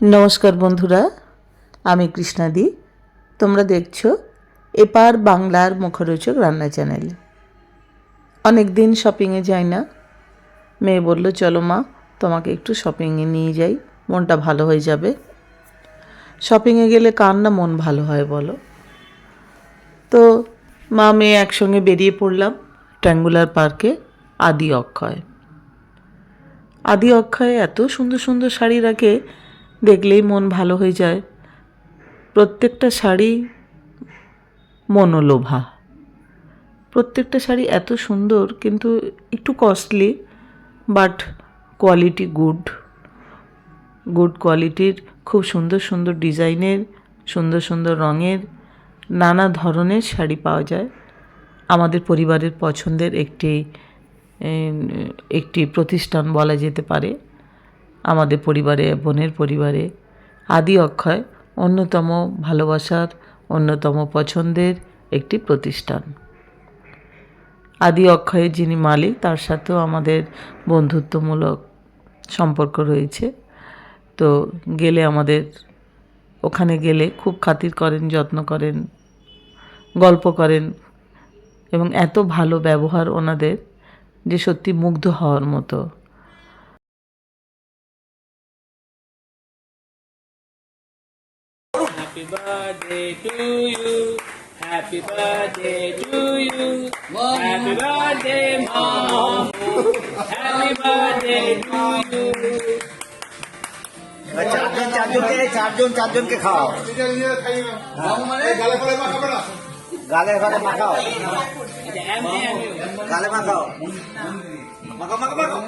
নমস্কার বন্ধুরা, আমি কৃষ্ণাদি। তোমরা দেখছ এপার বাংলার মুখরোচক রান্না চ্যানেল। অনেক দিন শপিংয়ে যাই না। মেয়ে বলল, চলো মা, তোমাকে একটু শপিংয়ে নিয়ে যাই, মনটা ভালো হয়ে যাবে। শপিংয়ে গেলে কার না মন ভালো হয় বলো? তো মা, মেয়ে একসঙ্গে বেরিয়ে পড়লাম ট্র্যাঙ্গুলার পার্কে, আদি অক্ষয়। আদি অক্ষয়ে এত সুন্দর সুন্দর শাড়ি রাখে দেখলেই মন ভালো হয়ে যায়। প্রত্যেকটা শাড়ি মনোলোভা। প্রত্যেকটা শাড়ি এত সুন্দর, কিন্তু একটু costly but quality good good কোয়ালিটির খুব সুন্দর সুন্দর ডিজাইনের, সুন্দর সুন্দর রঙের নানা ধরনের শাড়ি পাওয়া যায়। আমাদের পরিবারের পছন্দের একটি একটি প্রতিষ্ঠান বলা যেতে পারে। আমাদের পরিবারে, বোনের পরিবারে আদি অক্ষয় অন্যতম ভালোবাসার, অন্যতম পছন্দের একটি প্রতিষ্ঠান। আদি অক্ষয়ের যিনি মালিক, তার সাথেও আমাদের বন্ধুত্বমূলক সম্পর্ক রয়েছে। তো গেলে আমাদের, ওখানে গেলে খুব খাতির করেন, যত্ন করেন, গল্প করেন এবং এত ভালো ব্যবহার ওনাদের যে সত্যি মুগ্ধ হওয়ার মতো। Birthday to you. Happy birthday to you. Happy birthday, mom. Happy birthday to you. চারজন চারজনকে চারজন চারজনকে খাও গালে গালে মাখাও গালে মাখাও মাখাও মাখাও মাখাও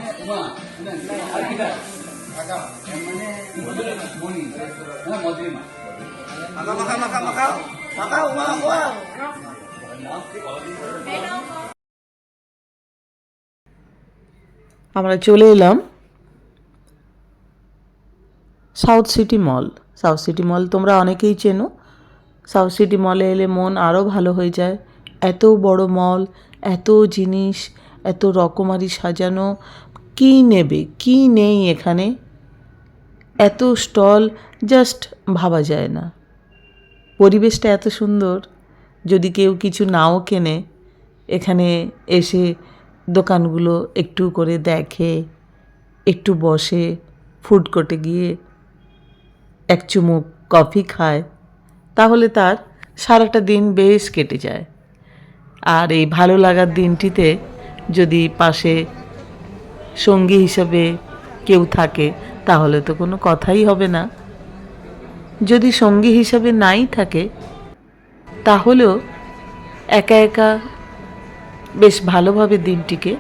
মাখাও মাখাও মাখাও মাখাও মাখাও আমরা চলে এলাম সাউথ সিটি মল সাউথ সিটি মল তোমরা অনেকেই চেনো। সাউথ সিটি মলে এলে মন আরও ভালো হয়ে যায়। এত বড় মল, এত জিনিস, এত রকমারি সাজানো। কী নেবে, কী নেই এখানে? এত স্টল জাস্ট ভাবা যায় না। পরিবেশটা এত সুন্দর, যদি কেউ কিছু নাও কেনে, এখানে এসে দোকানগুলো একটু করে দেখে, একটু বসে, ফুড কোর্টে গিয়ে এক চুমুক কফি খায়, তাহলে তার সারাটা দিন বেশ কেটে যায়। আর এই ভালো লাগার দিনটিতে যদি পাশে সঙ্গী হিসাবে কেউ থাকে, তাহলে তো কোনো কথাই হবে না। যদি সঙ্গী হিসাবে নাই থাকে, তাহলেও একা একা বেশ ভালোভাবে দিনটিকে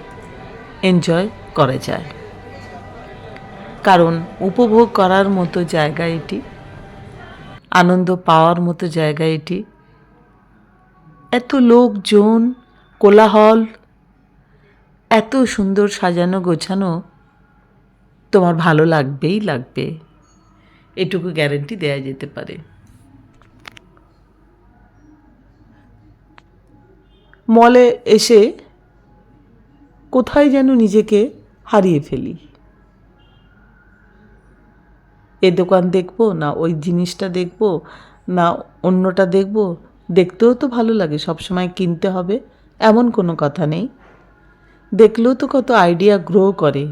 এনজয় করা যায়। কারণ উপভোগ করার মতো জায়গা এটি, আনন্দ পাওয়ার মতো জায়গা এটি। এত লোকজন, কোলাহল, এত সুন্দর সাজানো গোছানো তোমার ভালো লাগবেই লাগবে। এটুকু গ্যারেন্টি দেয়া যেতে পারে। মলে এসে কোথায় যেন নিজেকে হারিয়ে ফেলি। এ দোকান দেখব, না ওই জিনিসটা দেখব, না অন্যটা দেখব। দেখতেও তো ভালো লাগে, সবসময় কিনতে হবে, এমন কোনো কথা নেই। দেখলেও তো কত আইডিয়া গ্রো করে,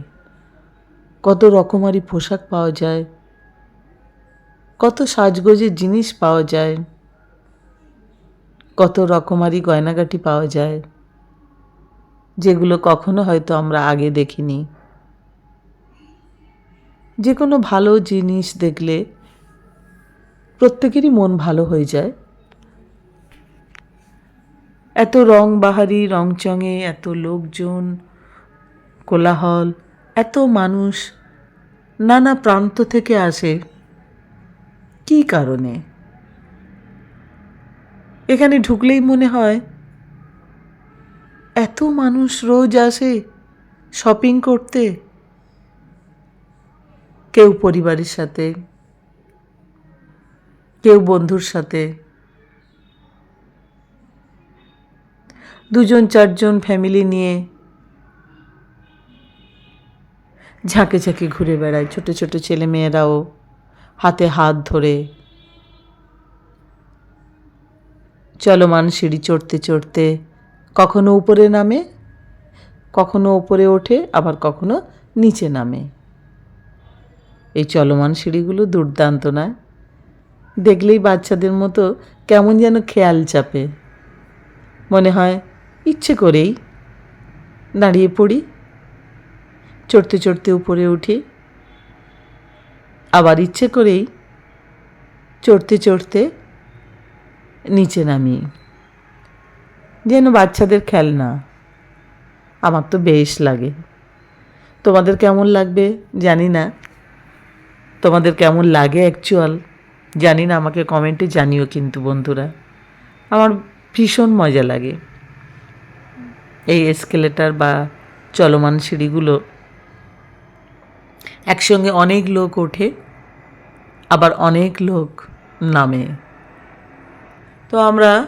কত রকমারি পোশাক পাওয়া যায় কত সাজগোজের জিনিস পাওয়া যায়। কত রকমারি গয়নাগাটি পাওয়া যায়। যেগুলো কখনো হয়তো আমরা আগে দেখিনি। যে কোনো ভালো জিনিস দেখলে প্রত্যেকেরই মন ভালো হয়ে যায়। এত রং বাহারি রংচঙে এত লোকজন, কোলাহল, এত মানুষ নানা প্রান্ত থেকে আসে। কী কারণে? এখানে ঢুকলেই মনে হয় এত মানুষ রোজ আসে শপিং করতে। কেউ পরিবারের সাথে, কেউ বন্ধুর সাথে। দুজন চারজন ফ্যামিলি নিয়ে ঝাঁকে ঝাঁকে ঘুরে বেড়ায় ছোট ছোট ছেলে মেয়েরাও হাতে হাত ধরে। চলমান সিঁড়ি চড়তে চড়তে কখনো উপরে নামে, কখনো উপরে ওঠে, আবার কখনো নিচে নামে। এই চলমান সিঁড়িগুলো দুর্দান্ত নয় দেখলেই বাচ্চাদের মতো কেমন যেন খেয়াল চাপে। মনে হয় ইচ্ছে করেই দাঁড়িয়ে পড়ি। চড়তে চড়তে উপরে উঠি। আবার ইচ্ছে করেই চড়তে চড়তে নিচে নামি যেন বাচ্চাদের খেলনা। আমার তো বেশ লাগে। তোমাদের কেমন লাগবে জানি না। তোমাদের কেমন লাগে অ্যাকচুয়াল জানি না, আমাকে কমেন্টে জানিও কিন্তু বন্ধুরা। আমার ভীষণ মজা লাগে। এই এসকেলেটার বা চলমান সিঁড়িগুলো একসঙ্গে অনেক লোক ওঠে। আবার অনেক লোক নামে। তো আমরা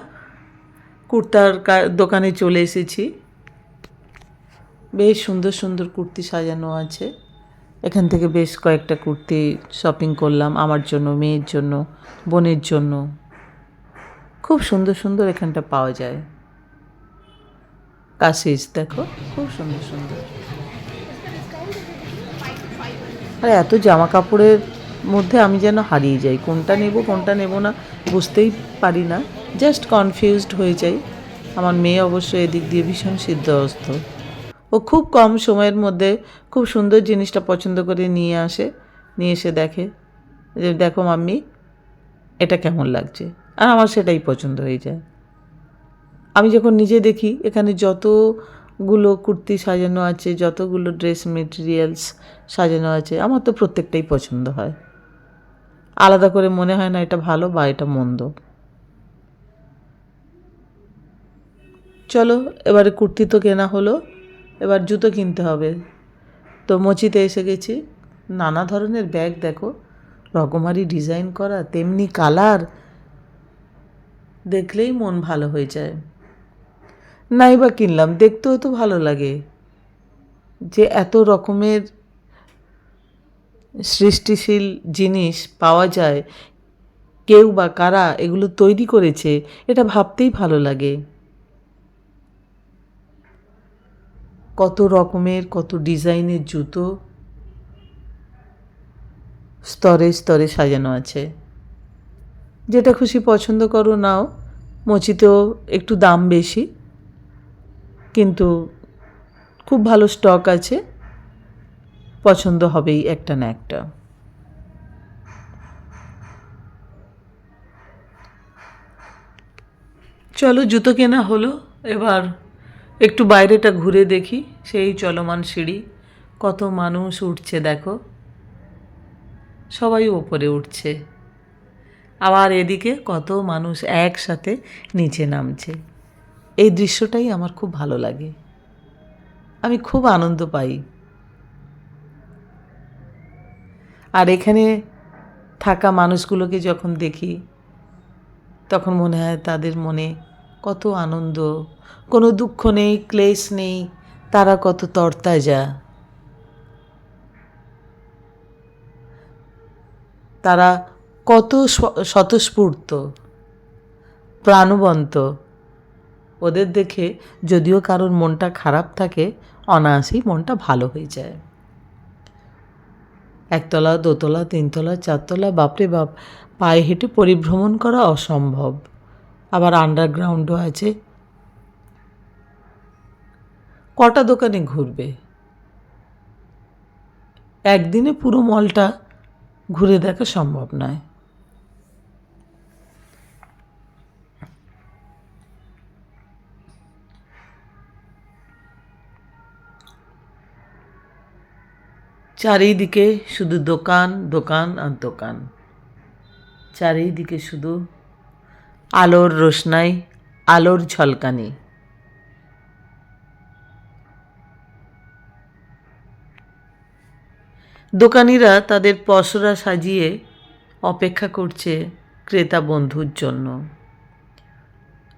কুর্তার দোকানে চলে এসেছি। বেশ সুন্দর সুন্দর কুর্তি সাজানো আছে। এখান থেকে বেশ কয়েকটা কুর্তি শপিং করলাম আমার জন্য, মেয়ের জন্য, বোনের জন্য। খুব সুন্দর সুন্দর এখানটা পাওয়া যায়। কাশিস দেখো, খুব সুন্দর সুন্দর। আর এত জামা কাপড়ের মধ্যে আমি যেন হারিয়ে যাই। কোনটা নেব কোনটা নেব না বুঝতেই পারি না। জাস্ট কনফিউজড হয়ে যাই। আমার মেয়ে অবশ্য এদিক দিয়ে ভীষণ সিদ্ধহস্ত। ও খুব কম সময়ের মধ্যে খুব সুন্দর জিনিসটা পছন্দ করে নিয়ে আসে, নিয়ে এসে দেখে যে, দেখো মাম্মি, এটা কেমন লাগছে? আর আমার সেটাই পছন্দ হয়ে যায়। আমি যখন নিজে দেখি, এখানে যতগুলো কুর্তি সাজানো আছে, যতগুলো ড্রেস মেটেরিয়ালস সাজানো আছে, আমার তো প্রত্যেকটাই পছন্দ হয়। আলাদা করে মনে হয় না এটা ভালো বা এটা মন্দ। চলো, এবারে কুর্তি তো কেনা হলো, এবার জুতো কিনতে হবে। তো মচিতে এসে গেছি। নানা ধরনের ব্যাগ দেখো, রকমারি ডিজাইন করা, তেমনি কালার। দেখলেই মন ভালো হয়ে যায়। নাই বা কিনলাম, দেখতেও তো ভালো লাগে। যে এত রকমের সৃষ্টিশীল জিনিস পাওয়া যায়, কেউ বা কারা এগুলো তৈরি করেছে, এটা ভাবতেই ভালো লাগে। কত রকমের, কত ডিজাইনের জুতো স্তরে স্তরে সাজানো আছে। যেটা খুশি পছন্দ করো নাও, মচিতেও একটু দাম বেশি, কিন্তু খুব ভালো স্টক আছে। পছন্দ হবেই একটা না একটা। চলো জুতো কেনা হলো, এবার একটু বাইরেটা ঘুরে দেখি, সেই চলমান সিঁড়ি, কত মানুষ উঠছে দেখো। সবাই ওপরে উঠছে। আবার এদিকে কত মানুষ একসাথে নিচে নামছে। এই দৃশ্যটাই আমার খুব ভালো লাগে। আমি খুব আনন্দ পাই। আর এখানে থাকা মানুষগুলোকে যখন দেখি, তখন মনে হয় তাদের মনে কত আনন্দ। কোনো দুঃখ নেই, ক্লেশ নেই, তারা কত তরতাজা। তারা কত স্বতঃস্ফূর্ত, প্রাণবন্ত। ওদের দেখে যদিও কারোর মনটা খারাপ থাকে, অনায়াসেই মনটা ভালো হয়ে যায়। একতলা, দোতলা, তিনতলা, চারতলা, বাপরে বাপ, পায়ে হেঁটে পরিভ্রমণ করা অসম্ভব। আবার আন্ডারগ্রাউন্ডও আছে। কটা দোকানে ঘুরবে? একদিনে পুরো মলটা ঘুরে দেখা সম্ভব নয়। চারিদিকে শুধু দোকান দোকান আর দোকান। চারিদিকে শুধু আলোর রোশনাই, আলোর ঝলকানি। দোকানিরা তাদের পসরা সাজিয়ে অপেক্ষা করছে ক্রেতা বন্ধুর জন্য।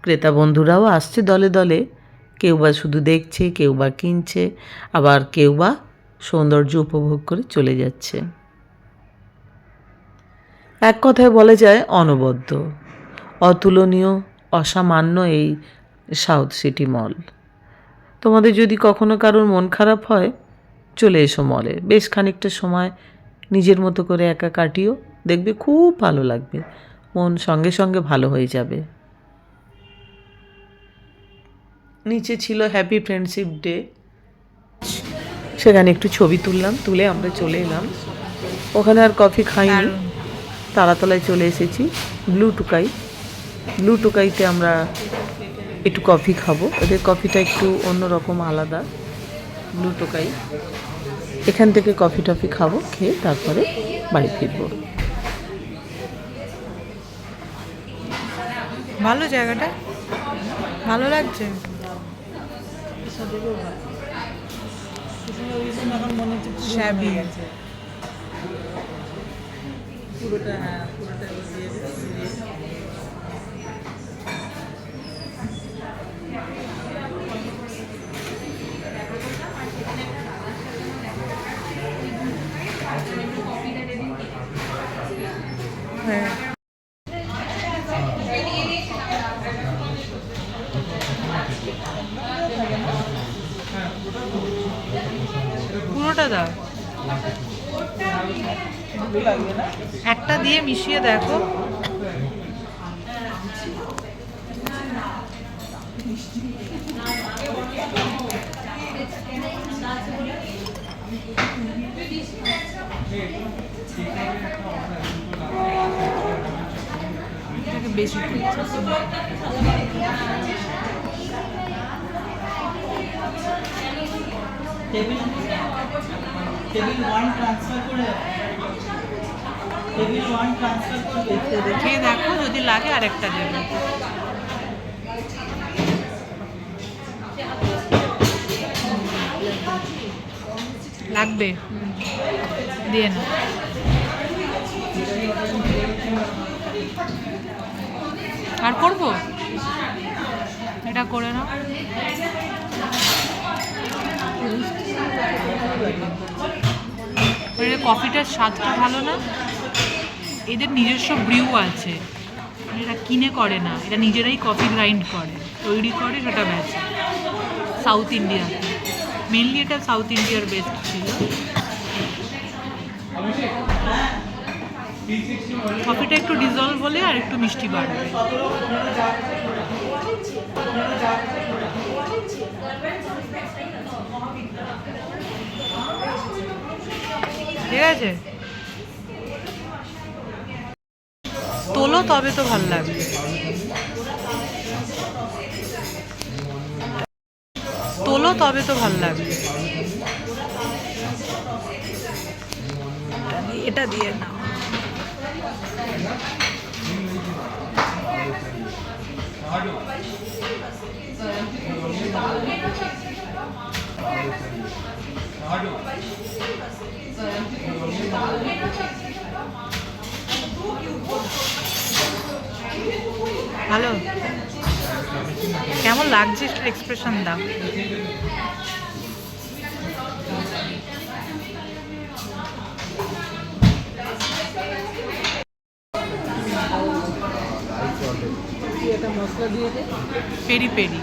ক্রেতা বন্ধুরাও আসছে দলে দলে। কেউ বা শুধু দেখছে, কেউ বা কিনছে, আবার কেউ বা সৌন্দর্য উপভোগ করে চলে যাচ্ছে। এক কথায় বলা যায়, অনবদ্য, অতুলনীয়, অসামান্য এই সাউথ সিটি মল। তোমাদের যদি কখনো কারোর মন খারাপ হয়, চলে এসো মলে। বেশ খানিকটা সময় নিজের মতো করে একা কাটিও। দেখবে খুব ভালো লাগবে। মন সঙ্গে সঙ্গে ভালো হয়ে যাবে। নিচে ছিল হ্যাপি ফ্রেন্ডশিপ ডে সেখানে একটু ছবি তুললাম তুলে আমরা চলে এলাম। ওখানে আর কফি খাইনি। তারাতলায় চলে এসেছি ব্লু টুকাই। ব্লু টুকাইতে আমরা একটু কফি খাব। ওদের কফিটা একটু অন্যরকম আলাদা ব্লু টোকাই। এখান থেকে কফি টফি খাব খেয়ে তারপরে বাড়ি ফিরবো। ভালো জায়গাটা। ভালো লাগছে। শ্যাবি হ্যাঁ। একটা দিয়ে মিশিয়ে দেখো। এটাকে বেশি করছে। খেয়ে দেখো, যদি লাগে আরেকটা দেবে। লাগবে। দিয়ে না আর করব? এটা করে নাও। কফিটার স্বাদটা ভালো না এদের নিজস্ব ব্রিউ আছে এরা কিনে করে না এরা নিজেরাই কফি গ্রাইন্ড করে তৈরি করে সেটা বেচে সাউথ ইন্ডিয়াতে মেনলি এটা সাউথ ইন্ডিয়ার বেস্ট ছিল কফিটা একটু ডিজলভ হলে আর একটু মিষ্টি বাড়বে ঠিক আছে? তোলো, তবে তো ভালো লাগবে। তোলো, তবে তো ভালো লাগবে। এটা দিয়ে নাও। ভালো। কেমন লাগছে এক্সপ্রেশন দাও। Peri peri.